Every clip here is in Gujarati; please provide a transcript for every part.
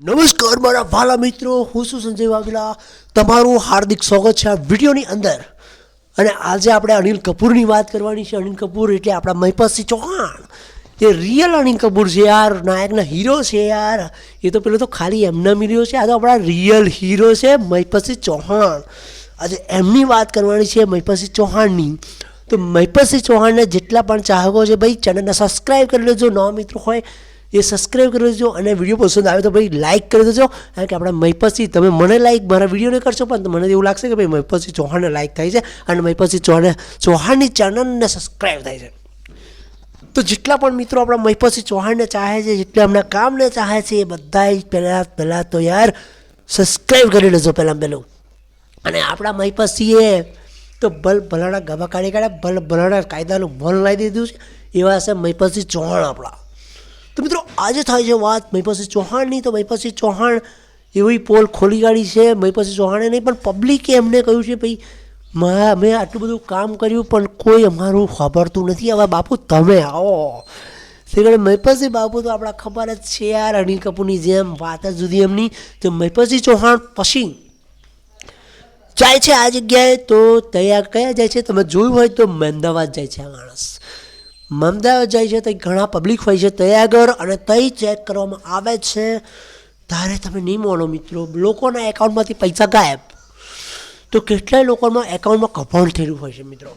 નમસ્કાર મારા વાલા મિત્રો, હું છું સંજય વાઘેલા. તમારું હાર્દિક સ્વાગત છે આ વિડીયોની અંદર. અને આજે આપણે અનિલ કપૂરની વાત કરવાની છે. અનિલ કપૂર એટલે આપણા મહિપતસિંહ ચૌહાણ. એ રિયલ અનિલ કપૂર છે યાર. નાયકના હીરો છે યાર. એ તો પેલો તો ખાલી એમના હીરો છે. આ તો આપણા રિયલ હીરો છે મહિપતસિંહ ચૌહાણ. આજે એમની વાત કરવાની છે મહિપતસિંહ ચૌહાણની. તો મહિપતસિંહ ચૌહાણના જેટલા પણ ચાહકો છે ભાઈ ચેનલને સબસ્ક્રાઈબ કરી લેજો. નવા મિત્રો હોય એ સબસ્ક્રાઈબ કરી દેજો અને વીડિયો પસંદ આવે તો ભાઈ લાઇક કરી દેજો. કારણ કે આપણા મહિપતસિંહ, તમે મને લાઇક મારા વિડીયોને કરશો પણ મને એવું લાગશે કે ભાઈ મહિપતસિંહ ચૌહાણને લાઇક થાય છે અને મહિપતસિંહ ચૌહાણ ચૌહાણની ચેનલને સબસ્ક્રાઈબ થાય છે. તો જેટલા પણ મિત્રો આપણા મહિપતસિંહ ચૌહાણને ચાહે છે, જેટલા એમના કામને ચાહે છે, એ બધા પહેલાં પહેલાં તો યાર સબસ્ક્રાઈબ કરી લેજો પહેલાં પહેલું. અને આપણા મહિપતસિંહે તો ભલ ભલાણા ગભા કાઢી કાઢ્યા ભલ ભલાણા કાયદાનું ભલ લાવી દીધું છે. એવા છે મહિપતસિંહ ચૌહાણ આપણા. તો મિત્રો, આજે થાય છે વાત મહિપતસિંહ ચૌહાણની. તો મહિપતસિંહ ચૌહાણ એવી પોલ ખોલી કાઢી છે. મહિપતસિંહ ચૌહાણે નહીં, પણ પબ્લિકે એમને કહ્યું છે, ભાઈ, મા આટલું બધું કામ કર્યું, પણ કોઈ અમારું ખબરતું નથી. હવે બાપુ, તમે આવો. તે મહિપતસિંહ બાપુ તો આપણા ખબર જ છે યાર અનિલ કપૂરની જેમ વાત જ જુદી એમની. તો મહિપતસિંહ ચૌહાણ પછી જાય છે આ જગ્યાએ. તો તૈયાર કયા જાય છે? તમે જોયું હોય તો મહેમદાવાદ જાય છે આ માણસ. અમદાવાદ જાય છે ત્યાં ઘણા પબ્લિક હોય છે ત્યાં આગળ અને ત્યાં ચેક કરવામાં આવે છે. ત્યારે તમે નહીં માનો મિત્રો. લોકોના એકાઉન્ટમાંથી પૈસા ગાયબ. તો કેટલાય લોકોમાં એકાઉન્ટમાં કપાણ થયેલું હોય છે મિત્રો.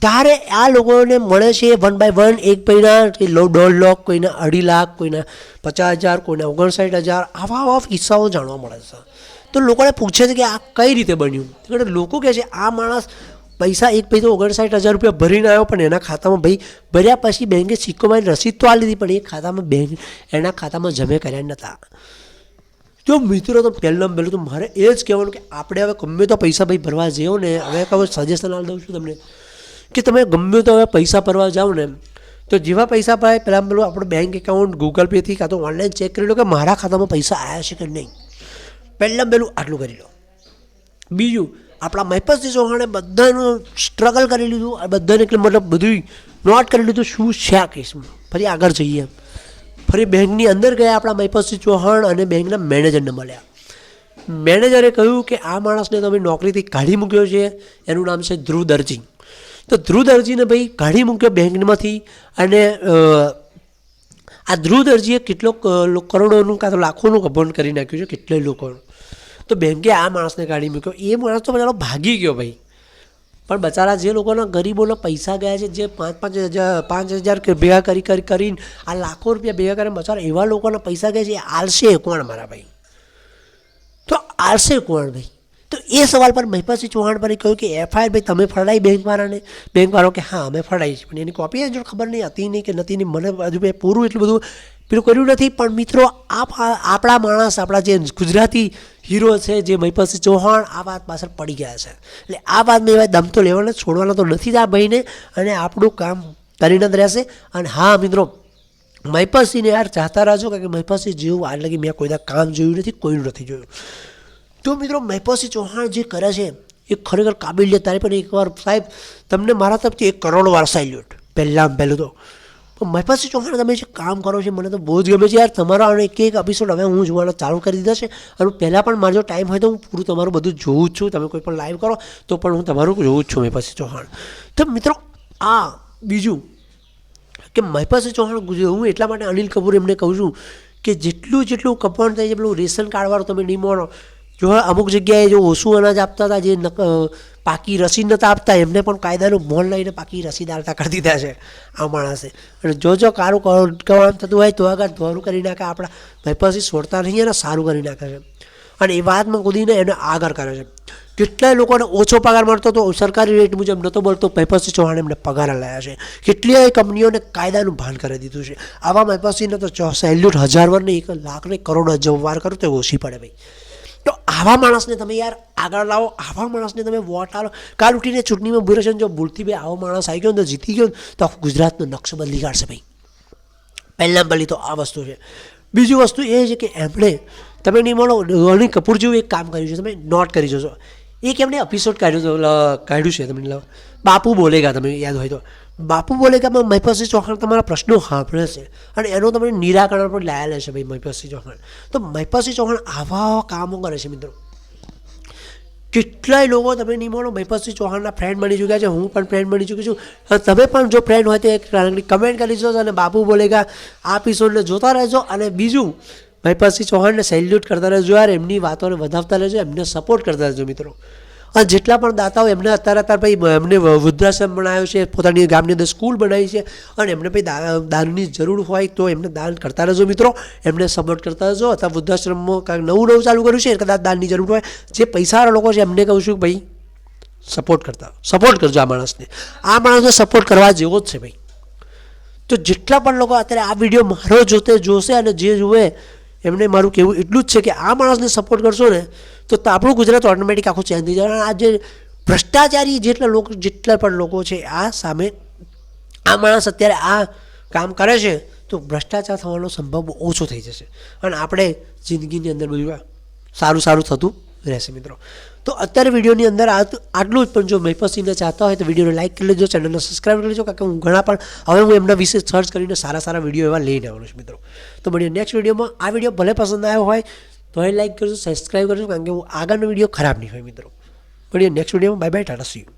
ત્યારે આ લોકોને મળે છે વન બાય વન એક પૈના દોઢ લાખ, કોઈના અઢી લાખ, કોઈના પચાસ હજાર, કોઈના ઓગણસાઠ હજાર, આવા આવા કિસ્સાઓ જાણવા મળે છે. તો લોકોને પૂછે છે કે આ કઈ રીતે બન્યું? લોકો કહે છે, આ માણસ પૈસા એક પૈસા ઓગણસાઠ હજાર રૂપિયા ભરીને આવ્યો, પણ એના ખાતામાં ભાઈ ભર્યા પછી બેંકે સિક્કો મારી રસીદ તો આ લીધી પણ એ ખાતામાં બેંક એના ખાતામાં જમે કર્યા નહોતા જો મિત્રો, તો પહેલાં પહેલું તો મારે એ જ કહેવાનું કે આપણે હવે ગમે તો પૈસા ભાઈ ભરવા જેવો ને, હવે કહું સજેશન આપી દઉં છું તમને કે તમે ગમે તો હવે પૈસા ભરવા જાઓ ને, તો જેવા પૈસા ભરાય પહેલાં પેલું આપણું બેંક એકાઉન્ટ ગૂગલ પેથી કાં તો ઓનલાઈન ચેક કરી લો કે મારા ખાતામાં પૈસા આવ્યા છે કે નહીં. પહેલાં પહેલું આટલું કરી લો. બીજું આપણા મહિપતસિંહ ચૌહાણે બધાનું સ્ટ્રગલ કરી લીધું અને બધાને એટલે મતલબ બધું નોટ કરી લીધું શું છે આ કેસમાં? ફરી આગળ જઈએ. એમ ફરી બેંકની અંદર ગયા આપણા મહેપતસિંહ ચૌહાણ અને બેંકના મેનેજરને મળ્યા. મેનેજરે કહ્યું કે આ માણસને તમે નોકરીથી કાઢી મૂક્યો છે, એનું નામ છે ધ્રુવ દરજી. તો ધ્રુવ દરજીને ભાઈ કાઢી મૂક્યો બેંકમાંથી અને આ ધ્રુવ દરજીએ કેટલોક કરોડોનું કાં તો લાખોનું કૌભાંડ કરી નાખ્યું છે, કેટલાય લોકોનું. તો બેંકે આ માણસને કાઢી મૂક્યો. એ માણસ તો બચારો ભાગી ગયો ભાઈ. પણ બચારા જે લોકોના ગરીબોના પૈસા ગયા છે, જે પાંચ પાંચ હજાર પાંચ હજાર ભેગા કરી કરી, કરીને આ લાખો રૂપિયા ભેગા કરીને બચારા એવા લોકોના પૈસા ગયા છે, એ આલશે કોણ મારા ભાઈ? તો આલશે કોણ ભાઈ? તો એ સવાલ પર મહિપાસિંહ ચૌહાણ પર કહ્યું કે, એફઆઈઆર ભાઈ, તમે ફરડાઈ બેંકવાળાને બેંકવાળો કે, હા, અમે ફરડાઈ છીએ. પણ એની કોપી જોડે ખબર નહીં, હતી નહીં કે નથી નહીં. મને હજુ પૂરું એટલું બધું પેલું કર્યું નથી, પણ મિત્રો, આપ આપણા માણસ, આપણા જે ગુજરાતી હીરો છે, જે મહિપતસિંહ ચૌહાણ, આ વાત પાછળ પડી ગયા છે. એટલે આ વાત મેં એવા દમ તો લેવાના, છોડવાના તો નથી જ આ ભાઈને, અને આપણું કામ કરીને જ રહેશે. અને હા, મિત્રો મહિપતસિંહને યાર ચાહતા રહેજો, કારણ કે મહિપતસિંહ જેવું આ લગી મેં કોઈ કામ જોયું નથી, કોઈનું નથી જોયું. તો મિત્રો મહિપતસિંહ ચૌહાણ જે કરે છે, એ ખરેખર કાબિલિયત તારી પણ એકવાર સાહેબ, તમને મારા તરફથી એક કરોડ વાર સાલ્યુટ પહેલાં પહેલું તો. પણ મહિપાસિંહ ચૌહાણ તમે જે કામ કરો છો, મને તો બહુ જ ગમે છે યાર. તમારા આનો એક એક એપિસોડ હવે હું જોવાના ચાલુ કરી દીધા છે. અને પહેલાં પણ મારો જો ટાઈમ હોય તો હું પૂરું તમારું બધું જોઉં જ છું. તમે કોઈ પણ લાઈવ કરો, તો પણ હું તમારું જોઉં જ છું મહિપાસિંહ ચૌહાણ. તો મિત્રો, આ બીજું, કે મહિપાસિંહ ચૌહાણ હું એટલા માટે અનિલ કપૂર એમને કહું છું કે જેટલું જેટલું કપાણ થાય છે, પેલું રેશન કાર્ડવાળું તમે નહીં માનો જો અમુક જગ્યાએ જો ઓછું અનાજ આપતા હતા, જે પાકી રસીદ નહોતા આપતા, એમને પણ કાયદાનું મોલ લઈને પાકી રસીદ આવતા કરી દીધા છે આ માણસે. અને જો જો કારું કામ થતું હોય, તો આગળ ધોરું કરી નાખે, આપણા મહિપાસિંહ છોડતા નહીં અને સારું કરી નાખે છે. અને એ વાતમાં કૂદીને એને આગળ કરે છે. કેટલાય લોકોને ઓછો પગાર મળતો હતો સરકારી રેટ મુજબ નહોતો મળતો મહિપાસિંહ ચૌહાણ એમને પગાર લાયા છે. કેટલીય કંપનીઓને કાયદાનું ભાન કરી દીધું છે. આવા મહિપાસિંહને તો સેલ્યુટ હજાર વાર નહીં એક લાખ ને કરોડ હજાર વાર કરો તો ઓછી પડે ભાઈ. આવા માણસને તમે યાર આગળ લાવો, આવા માણસને તમે વોટ આલો. કાલ ઉઠીને ચૂંટણીમાં ઊભી રહેશે જો ભૂલથી ભાઈ આવો માણસ આવી ગયો ને તો જીતી ગયો તો આખું ગુજરાતનો નકશો બદલી કાઢશે ભાઈ. પહેલાં પહેલી તો આ વસ્તુ છે. બીજી વસ્તુ એ છે કે એમણે, તમે નહીં મળો અનિલ કપૂર જેવું એક કામ કર્યું છે, તમે નોટ કરી જશો એક એમણે એપિસોડ કાઢ્યો કાઢ્યું છે તમને બાપુ બોલેગા તમે યાદ હોય તો. બાપુ બોલે કે મહિપતસિંહ ચૌહાણ તમારા પ્રશ્નો સાંભળે છે. અને એનું તમે નિરાકરણ પણ લાયેલા છે ભાઈ મહિપતસિંહ ચૌહાણ તો મહિપતસિંહ ચૌહાણ આવા આવા કામો કરે છે મિત્રો. કેટલાય લોકો તમે નહીં મળો મહિપતસિંહ ચૌહાણના ફ્રેન્ડ બની ચૂક્યા છે, હું પણ ફ્રેન્ડ બની ચૂકી છું. તમે પણ જો ફ્રેન્ડ હોય તો એક કમેન્ટ કરી દો અને બાપુ બોલેગા આ એપિસોડને જોતા રહેજો અને બીજું મહિપતસિંહ ચૌહાણને સેલ્યુટ કરતા રહેજો યાર, એમની વાતોને વધાવતા રહેજો, એમને સપોર્ટ કરતા રહેજો મિત્રો. અને જેટલા પણ દાતાઓ એમને અત્યારે અત્યારે ભાઈ એમને વૃદ્ધાશ્રમ બનાવ્યો છે, પોતાની ગામની અંદર સ્કૂલ બનાવી છે, અને એમને ભાઈ દાનની જરૂર હોય તો એમને દાન કરતા રહેજો મિત્રો, એમને સપોર્ટ કરતા રહેજો, અથવા વૃદ્ધાશ્રમમાં કાંઈક નવું નવું ચાલુ કર્યું છે કદાચ દાનની જરૂર હોય, જે પૈસાવાળા લોકો છે, એમને કહું છું ભાઈ, સપોર્ટ કરતા, સપોર્ટ કરજો આ માણસને. આ માણસને સપોર્ટ કરવા જેવો જ છે ભાઈ. તો જેટલા પણ લોકો અત્યારે આ વીડિયો મારો જોતે જોશે અને જે જુએ એમને મારું કહેવું એટલું જ છે કે આ માણસને સપોર્ટ કરશો ને, તો આપણું ગુજરાત ઓટોમેટિક આખું ચેન્જ થઈ જાય. આ જે ભ્રષ્ટાચારી જેટલા લોકો, જેટલા પણ લોકો છે, આ સામે આ માણસ અત્યારે આ કામ કરે છે, તો ભ્રષ્ટાચાર થવાનો સંભવ ઓછો થઈ જશે. અને આપણે જિંદગીની અંદર બધું સારું સારું થતું રહેશે મિત્રો. તો અત્યારે વિડીયોની અંદર આટલું જ, પણ જો મહિપતસિંહને ચાહતા હોય તો વિડીયોને લાઈક કરી લેજો, ચેનલને સબસ્ક્રાઈબ કરી લેજો, કારણ કે હું ઘણા પણ, હવે હું એમના વિશે સર્ચ કરીને સારા સારા વીડિયો એવા લઈને આવવાનો છું મિત્રો. તો મળીએ નેક્સ્ટ વિડીયોમાં. આ વીડિયો ભલે પસંદ આવ્યો હોય તો એ લાઈક કરજો સબસ્ક્રાઈબ કરજો, કારણ કે હું આગળનો વીડિયો ખરાબ નહીં હોય મિત્રો. મળીએ નેક્સ્ટ વિડીયોમાં. Bye bye tata see you